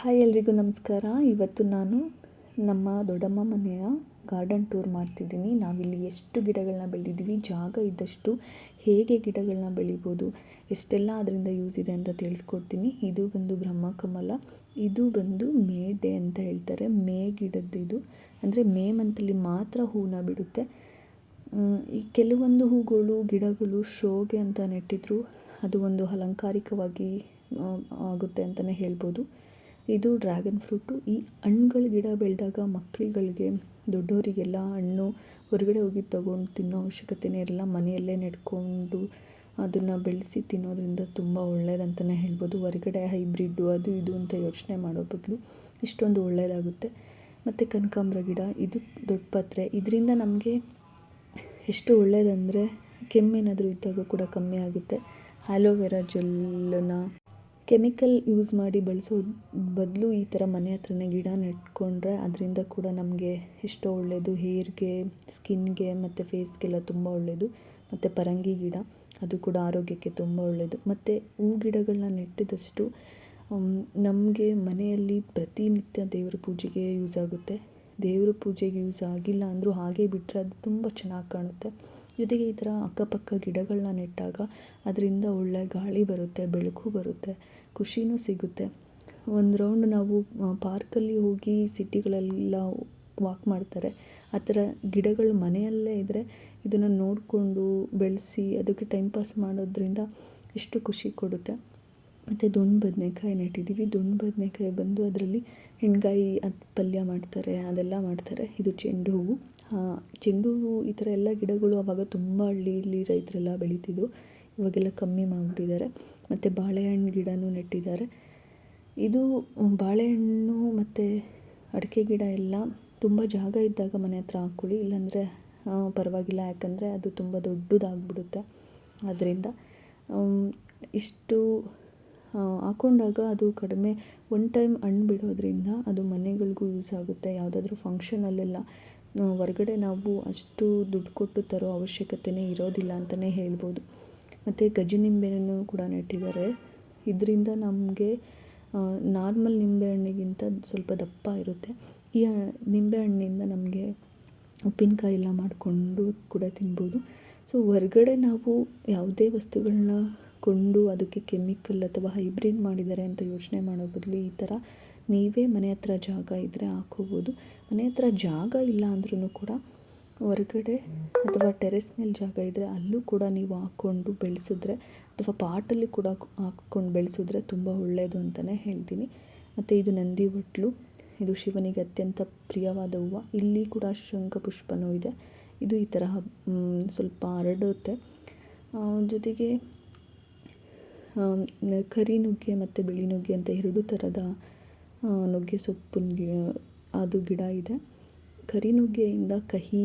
Hi ಎಲ್ರಿಗೂ ನಮಸ್ಕಾರ. ಇವತ್ತು ನಾನು ನಮ್ಮ ದೊಡ್ಡಮ್ಮ ಮನೆಯ ಗಾರ್ಡನ್ ಟೂರ್ ಮಾಡ್ತಿದ್ದೀನಿ. ನಾವಿಲ್ಲಿ ಎಷ್ಟು ಗಿಡಗಳನ್ನ ಬೆಳೆದಿದ್ದೀವಿ, ಜಾಗ ಇದ್ದಷ್ಟು ಹೇಗೆ ಗಿಡಗಳನ್ನ ಬೆಳಿಬೋದು, ಎಷ್ಟೆಲ್ಲ ಅದರಿಂದ ಯೂಸ್ ಇದೆ ಅಂತ ತಿಳಿಸ್ಕೊಡ್ತೀನಿ. ಇದು ಬಂದು ಬ್ರಹ್ಮಕಮಲ ಇದು ಬಂದು ಮೇ ಡೇ ಅಂತ ಹೇಳ್ತಾರೆ. ಮೇ ಗಿಡದ್ದು ಇದು. ಅಂದರೆ ಮೇ ಮಂತಲ್ಲಿ ಮಾತ್ರ ಹೂವನ್ನ ಬಿಡುತ್ತೆ. ಈ ಕೆಲವೊಂದು ಹೂಗಳು, ಗಿಡಗಳು ಶೋಗೆ ಅಂತ ನೆಟ್ಟಿದ್ರು, ಅದು ಒಂದು ಅಲಂಕಾರಿಕವಾಗಿ ಆಗುತ್ತೆ ಅಂತಲೇ ಹೇಳ್ಬೋದು. ಇದು ಡ್ರ್ಯಾಗನ್ ಫ್ರೂಟು. ಈ ಹಣ್ಗಳ ಗಿಡ ಬೆಳೆದಾಗ ಮಕ್ಕಳುಗಳಿಗೆ ದೊಡ್ಡವರಿಗೆಲ್ಲ ಹಣ್ಣು ಹೊರಗಡೆ ಹೋಗಿ ತಗೊಂಡು ತಿನ್ನೋ ಅವಶ್ಯಕತೆನೇ ಇರಲ್ಲ. ಮನೆಯಲ್ಲೇ ನೆಡ್ಕೊಂಡು ಅದನ್ನು ಬೆಳೆಸಿ ತಿನ್ನೋದ್ರಿಂದ ತುಂಬ ಒಳ್ಳೆಯದಂತಲೇ ಹೇಳ್ಬೋದು. ಹೊರಗಡೆ ಹೈಬ್ರಿಡ್ಡು ಅದು ಇದು ಅಂತ ಯೋಚನೆ ಮಾಡೋ ಬದಲು ಇಷ್ಟೊಂದು ಒಳ್ಳೆಯದಾಗುತ್ತೆ ಮತ್ತು ಕನಕಾಂಬ್ರ ಗಿಡ, ಇದು ದೊಡ್ಡ ಪತ್ರೆ. ಇದರಿಂದ ನಮಗೆ ಎಷ್ಟು ಒಳ್ಳೆಯದಂದರೆ ಕೆಮ್ಮೇನಾದರೂ ಇದ್ದಾಗ ಕೂಡ ಕಮ್ಮಿ ಆಗುತ್ತೆ. ಆಲೋವೆರಾ ಜೆಲ್ಲನ್ನು ಕೆಮಿಕಲ್ ಯೂಸ್ ಮಾಡಿ ಬಳಸೋ ಬದಲು ಈ ಥರ ಮನೆ ಹತ್ರನೇ ಗಿಡ ನೆಟ್ಕೊಂಡ್ರೆ ಅದರಿಂದ ಕೂಡ ನಮಗೆ ಎಷ್ಟೋ ಒಳ್ಳೆಯದು ಹೇರ್ಗೆ, ಸ್ಕಿನ್ಗೆ ಮತ್ತು ಫೇಸ್ಗೆಲ್ಲ ತುಂಬ ಒಳ್ಳೆಯದು ಮತ್ತು ಪರಂಗಿ ಗಿಡ, ಅದು ಕೂಡ ಆರೋಗ್ಯಕ್ಕೆ ತುಂಬ ಒಳ್ಳೆಯದು ಮತ್ತು ಹೂ ಗಿಡಗಳನ್ನ ನೆಟ್ಟಿದಷ್ಟು ನಮಗೆ ಮನೆಯಲ್ಲಿ ಪ್ರತಿನಿತ್ಯ ದೇವರ ಪೂಜೆಗೆ ಯೂಸ್ ಆಗುತ್ತೆ. ದೇವರ ಪೂಜೆಗೆ ಯೂಸ್ ಆಗಿಲ್ಲ ಅಂದರೂ ಹಾಗೆ ಬಿಟ್ಟರೆ ಅದು ತುಂಬ ಚೆನ್ನಾಗಿ ಕಾಣುತ್ತೆ. ಜೊತೆಗೆ ಈ ಥರ ಅಕ್ಕಪಕ್ಕ ಗಿಡಗಳನ್ನ ನೆಟ್ಟಾಗ ಅದರಿಂದ ಒಳ್ಳೆಯ ಗಾಳಿ ಬರುತ್ತೆ, ಬೆಳಕು ಬರುತ್ತೆ, ಖುಷಿನೂ ಸಿಗುತ್ತೆ. ಒಂದು ರೌಂಡ್ ನಾವು ಪಾರ್ಕಲ್ಲಿ ಹೋಗಿ ಸಿಟಿಗಳೆಲ್ಲ ವಾಕ್ ಮಾಡ್ತಾರೆ. ಆ ಥರ ಗಿಡಗಳು ಮನೆಯಲ್ಲೇ ಇದ್ದರೆ ಇದನ್ನು ನೋಡಿಕೊಂಡು ಬೆಳೆಸಿ ಅದಕ್ಕೆ ಟೈಮ್ ಪಾಸ್ ಮಾಡೋದ್ರಿಂದ ಎಷ್ಟು ಖುಷಿ ಕೊಡುತ್ತೆ. ಮತ್ತು ದುಂಡು ಬದನೇಕಾಯಿ ನೆಟ್ಟಿದ್ದೀವಿ. ದುಂಡು ಬದನೇಕಾಯಿ ಬಂದು ಅದರಲ್ಲಿ ಹೆಣ್ಗಾಯಿ ಅದು ಪಲ್ಯ ಮಾಡ್ತಾರೆ, ಅದೆಲ್ಲ ಮಾಡ್ತಾರೆ. ಇದು ಚೆಂಡು ಹೂವು. ಚೆಂಡು ಹೂವು ಈ ಥರ ಎಲ್ಲ ಗಿಡಗಳು ಆವಾಗ ತುಂಬ ಹಳ್ಳಿಯಲ್ಲಿ ರೈತರೆಲ್ಲ ಬೆಳೀತಿದ್ದು. ಇವಾಗೆಲ್ಲ ಕಮ್ಮಿ ಮಾಡಿಬಿಟ್ಟಿದ್ದಾರೆ. ಮತ್ತು ಬಾಳೆಹಣ್ಣು ಗಿಡನೂ ನೆಟ್ಟಿದ್ದಾರೆ. ಇದು ಬಾಳೆಹಣ್ಣು ಮತ್ತು ಅಡಿಕೆ ಗಿಡ ಎಲ್ಲ ತುಂಬ ಜಾಗ ಇದ್ದಾಗ ಮನೆ ಹತ್ರ ಹಾಕ್ಕೊಳ್ಳಿ. ಇಲ್ಲಾಂದರೆ ಪರವಾಗಿಲ್ಲ. ಯಾಕಂದರೆ ಅದು ತುಂಬ ದೊಡ್ಡದಾಗ್ಬಿಡುತ್ತೆ. ಆದ್ದರಿಂದ ಇಷ್ಟು ಹಾಕ್ಕೊಂಡಾಗ ಅದು ಕಡಿಮೆ. ಒನ್ ಟೈಮ್ ಹಣ್ಣು ಬಿಡೋದ್ರಿಂದ ಅದು ಮನೆಗಳಿಗೂ ಯೂಸ್ ಆಗುತ್ತೆ. ಯಾವುದಾದ್ರೂ ಫಂಕ್ಷನಲ್ಲೆಲ್ಲ ಹೊರ್ಗಡೆ ನಾವು ಅಷ್ಟು ದುಡ್ಡು ಕೊಟ್ಟು ತರೋ ಅವಶ್ಯಕತೆಯೇ ಇರೋದಿಲ್ಲ ಅಂತಲೇ ಹೇಳ್ಬೋದು. ಮತ್ತು ಗಜನಿಂಬೆಯನ್ನು ಕೂಡ ನೆಟ್ಟಿದ್ದಾರೆ. ಇದರಿಂದ ನಮಗೆ ನಾರ್ಮಲ್ ನಿಂಬೆಹಣ್ಣಿಗಿಂತ ಸ್ವಲ್ಪ ದಪ್ಪ ಇರುತ್ತೆ. ಈ ನಿಂಬೆಹಣ್ಣಿಂದ ನಮಗೆ ಉಪ್ಪಿನಕಾಯಿ ಎಲ್ಲ ಮಾಡಿಕೊಂಡು ಕೂಡ ತಿನ್ಬೋದು. ಸೊ ಹೊರ್ಗಡೆ ನಾವು ಯಾವುದೇ ವಸ್ತುಗಳನ್ನ ಕೊಂಡು ಅದಕ್ಕೆ ಕೆಮಿಕಲ್ ಅಥವಾ ಹೈಬ್ರಿಡ್ ಮಾಡಿದ್ದಾರೆ ಅಂತ ಯೋಚನೆ ಮಾಡೋ ಬದಲು ಈ ಥರ ನೀವೇ ಮನೆ ಹತ್ರ ಜಾಗ ಇದ್ದರೆ ಹಾಕ್ಕೋಬೋದು. ಮನೆ ಹತ್ರ ಜಾಗ ಇಲ್ಲ ಅಂದ್ರೂ ಕೂಡ ಹೊರಗಡೆ ಅಥವಾ ಟೆರೆಸ್ ಮೇಲೆ ಜಾಗ ಇದ್ದರೆ ಅಲ್ಲೂ ಕೂಡ ನೀವು ಹಾಕ್ಕೊಂಡು ಬೆಳೆಸಿದ್ರೆ ಅಥವಾ ಪಾಟಲ್ಲಿ ಕೂಡ ಹಾಕ್ಕೊಂಡು ಬೆಳೆಸಿದ್ರೆ ತುಂಬ ಒಳ್ಳೆಯದು ಅಂತಲೇ ಹೇಳ್ತೀನಿ. ಮತ್ತು ಇದು ನಂದಿ ಬಟ್ಲು ಇದು ಶಿವನಿಗೆ ಅತ್ಯಂತ ಪ್ರಿಯವಾದ ಹೂವು. ಇಲ್ಲಿ ಕೂಡ ಶಂಖಪುಷ್ಪನೂ ಇದೆ. ಇದು ಈ ತರಹ ಸ್ವಲ್ಪ ಹರಡುತ್ತೆ. ಜೊತೆಗೆ ಕರಿ ನುಗ್ಗೆ ಮತ್ತು ಬಿಳಿ ನುಗ್ಗೆ ಅಂತ ಎರಡು ಥರದ ನುಗ್ಗೆ ಸೊಪ್ಪಿನ ಗಿ, ಅದು ಗಿಡ ಇದೆ. ಕರಿ ನುಗ್ಗೆಯಿಂದ ಕಹಿ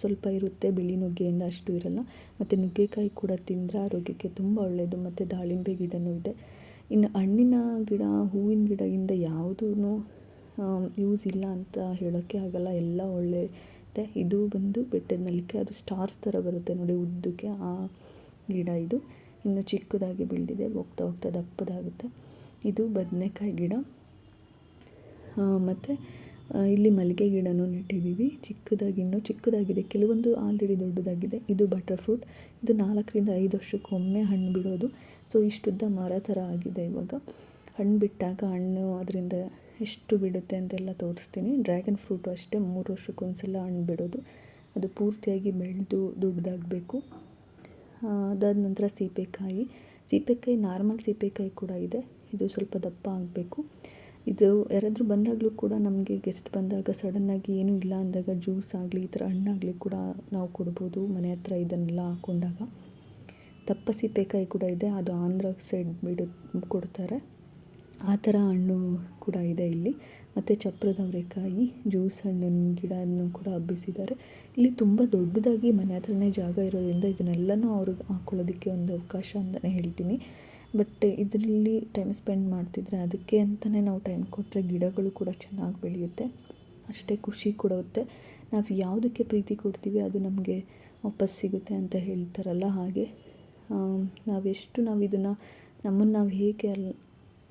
ಸ್ವಲ್ಪ ಇರುತ್ತೆ, ಬಿಳಿ ನುಗ್ಗೆಯಿಂದ ಅಷ್ಟು ಇರಲ್ಲ. ಮತ್ತು ನುಗ್ಗೆಕಾಯಿ ಕೂಡ ತಿಂದರೆ ಆರೋಗ್ಯಕ್ಕೆ ತುಂಬ ಒಳ್ಳೆಯದು ಮತ್ತು ದಾಳಿಂಬೆ ಗಿಡವೂ ಇದೆ. ಇನ್ನು ಹಣ್ಣಿನ ಗಿಡ, ಹೂವಿನ ಗಿಡದಿಂದ ಯಾವುದೂ ಯೂಸ್ ಇಲ್ಲ ಅಂತ ಹೇಳೋಕ್ಕೆ ಆಗಲ್ಲ. ಎಲ್ಲ ಒಳ್ಳೆಯದೆ ಇದು ಬಂದು ಬೆಟ್ಟದ ನಲಿಕೆ ಅದು ಸ್ಟಾರ್ಸ್ ಥರ ಬರುತ್ತೆ ನೋಡಿ ಉದ್ದಕ್ಕೆ ಆ ಗಿಡ ಇದು. ಇನ್ನು ಚಿಕ್ಕದಾಗಿ ಬೆಳೆದಿದೆ, ಹೋಗ್ತಾ ಹೋಗ್ತಾ ದಪ್ಪದಾಗುತ್ತೆ. ಇದು ಬದನೆಕಾಯಿ ಗಿಡ. ಮತ್ತು ಇಲ್ಲಿ ಮಲ್ಲಿಗೆ ಗಿಡನೂ ನೆಟ್ಟಿದ್ದೀವಿ. ಚಿಕ್ಕದಾಗಿ ಇನ್ನೂ ಚಿಕ್ಕದಾಗಿದೆ. ಕೆಲವೊಂದು ಆಲ್ರೆಡಿ ದೊಡ್ಡದಾಗಿದೆ. ಇದು ಬಟರ್ ಫ್ರೂಟ್ ಇದು ನಾಲ್ಕರಿಂದ ಐದು ವರ್ಷಕ್ಕೊಮ್ಮೆ ಹಣ್ಣು ಬಿಡೋದು. ಸೊ ಇಷ್ಟುದ್ದ ಮರ ಥರ ಆಗಿದೆ ಇವಾಗ. ಹಣ್ಣು ಬಿಟ್ಟಾಗ ಹಣ್ಣು ಅದರಿಂದ ಎಷ್ಟು ಬಿಡುತ್ತೆ ಅಂತೆಲ್ಲ ತೋರಿಸ್ತೀನಿ. ಡ್ರ್ಯಾಗನ್ ಫ್ರೂಟು ಅಷ್ಟೇ ಮೂರು ವರ್ಷಕ್ಕೊಂದ್ಸಲ ಹಣ್ಣು ಬಿಡೋದು. ಅದು ಪೂರ್ತಿಯಾಗಿ ಬೆಳೆದು ದೊಡ್ಡದಾಗಬೇಕು. ಅದಾದ ನಂತರ ಸೀಬೆಕಾಯಿ ಸೀಬೆಕಾಯಿ ನಾರ್ಮಲ್ ಸೀಪೆಕಾಯಿ ಕೂಡ ಇದೆ. ಇದು ಸ್ವಲ್ಪ ದಪ್ಪ ಆಗಬೇಕು. ಇದು ಯಾರಾದರೂ ಬಂದಾಗಲೂ ಕೂಡ ನಮಗೆ ಗೆಸ್ಟ್ ಬಂದಾಗ ಸಡನ್ನಾಗಿ ಏನೂ ಇಲ್ಲ ಅಂದಾಗ ಜ್ಯೂಸ್ ಆಗಲಿ, ಈ ಥರ ಹಣ್ಣಾಗಲಿ ಕೂಡ ನಾವು ಕೊಡ್ಬೋದು. ಮನೆ ಹತ್ರ ಇದನ್ನೆಲ್ಲ ಹಾಕ್ಕೊಂಡಾಗ ದಪ್ಪ ಸೀಪೆಕಾಯಿ ಕೂಡ ಇದೆ. ಅದು ಆಂಧ್ರ ಸೈಡ್ ಬಿಡು, ಕೊಡ್ತಾರೆ. ಆ ಥರ ಹಣ್ಣು ಕೂಡ ಇದೆ ಇಲ್ಲಿ. ಮತ್ತು ಚಪ್ರದ ಅವರೆಕಾಯಿ, ಜ್ಯೂಸ್ ಹಣ್ಣಿನ ಗಿಡವನ್ನು ಕೂಡ ಹಬ್ಬಿಸಿದ್ದಾರೆ. ಇಲ್ಲಿ ತುಂಬ ದೊಡ್ಡದಾಗಿ ಮನೆ ಹತ್ರನೇ ಜಾಗ ಇರೋದ್ರಿಂದ ಇದನ್ನೆಲ್ಲನೂ ಅವ್ರಿಗೆ ಹಾಕ್ಕೊಳ್ಳೋದಕ್ಕೆ ಒಂದು ಅವಕಾಶ ಅಂತಲೇ ಹೇಳ್ತೀನಿ. ಬಟ್ ಇದರಲ್ಲಿ ಟೈಮ್ ಸ್ಪೆಂಡ್ ಮಾಡ್ತಿದ್ರೆ ಅದಕ್ಕೆ ಅಂತಲೇ ನಾವು ಟೈಮ್ ಕೊಟ್ಟರೆ ಗಿಡಗಳು ಕೂಡ ಚೆನ್ನಾಗಿ ಬೆಳೆಯುತ್ತೆ. ಅಷ್ಟೇ ಖುಷಿ ಕೊಡುತ್ತೆ. ನಾವು ಯಾವುದಕ್ಕೆ ಪ್ರೀತಿ ಕೊಡ್ತೀವಿ ಅದು ನಮಗೆ ವಾಪಸ್ ಸಿಗುತ್ತೆ ಅಂತ ಹೇಳ್ತಾರಲ್ಲ ಹಾಗೆ. ನಾವೆಷ್ಟು ನಾವು ಇದನ್ನು ನಮ್ಮನ್ನು ನಾವು ಹೇಗೆ ಅಲ್ಲಿ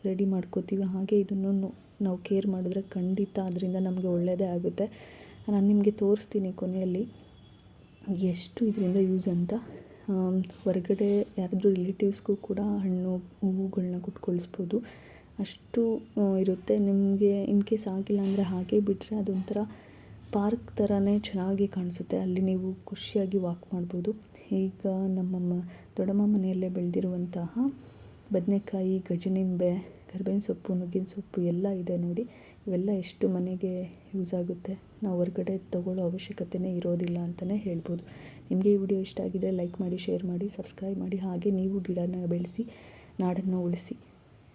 ರೆಡಿ ಮಾಡ್ಕೋತೀವಿ. ಹಾಗೆ ಇದನ್ನು ನಾವು ಕೇರ್ ಮಾಡಿದ್ರೆ ಖಂಡಿತ ಅದರಿಂದ ನಮಗೆ ಒಳ್ಳೆಯದೇ ಆಗುತ್ತೆ. ನಾನು ನಿಮಗೆ ತೋರಿಸ್ತೀನಿ ಕೊನೆಯಲ್ಲಿ. ಎಷ್ಟು ಇದರಿಂದ ಯೂಸ್ ಅಂತ. ಹೊರಗಡೆ ಯಾರಾದರೂ ರಿಲೇಟಿವ್ಸ್ಗೂ ಕೂಡ ಹಣ್ಣು ಹೂವುಗಳನ್ನ ಕೊಟ್ಟು ಅಷ್ಟು ಇರುತ್ತೆ. ನಿಮಗೆ ಇನ್ ಕೇಸ್ ಆಗಿಲ್ಲ ಅಂದರೆ ಹಾಗೆ ಬಿಟ್ಟರೆ ಅದೊಂಥರ ಪಾರ್ಕ್ ಥರನೇ ಚೆನ್ನಾಗಿ ಕಾಣಿಸುತ್ತೆ. ಅಲ್ಲಿ ನೀವು ಖುಷಿಯಾಗಿ ವಾಕ್ ಮಾಡ್ಬೋದು. ಈಗ ನಮ್ಮ ಮ- ದೊಡ್ಡಮ್ಮ ಮನೆಯಲ್ಲೇ ಬೆಳೆದಿರುವಂತಹ ಬದನೆಕಾಯಿ, ಗಜನಿಂಬೆ, ಕರ್ಬೇವಿನ ಸೊಪ್ಪು, ನುಗ್ಗಿನ ಸೊಪ್ಪು ಎಲ್ಲ ಇದೆ ನೋಡಿ. ಇವೆಲ್ಲ ಎಷ್ಟು ಮನೆಗೆ ಯೂಸ್ ಆಗುತ್ತೆ? ನಾವು ಹೊರಗಡೆ ತೊಗೊಳ್ಳೋ ಅವಶ್ಯಕತೆನೇ ಇರೋದಿಲ್ಲ ಅಂತಲೇ ಹೇಳ್ಬೋದು. ನಿಮಗೆ ಈ ವಿಡಿಯೋ ಇಷ್ಟ ಆಗಿದೆ ಲೈಕ್ ಮಾಡಿ ಶೇರ್ ಮಾಡಿ ಸಬ್ಸ್ಕ್ರೈಬ್ ಮಾಡಿ. ಹಾಗೆ ನೀವು ಗಿಡನ ಬೆಳೆಸಿ, ನಾಡನ್ನು ಉಳಿಸಿ.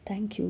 Thank you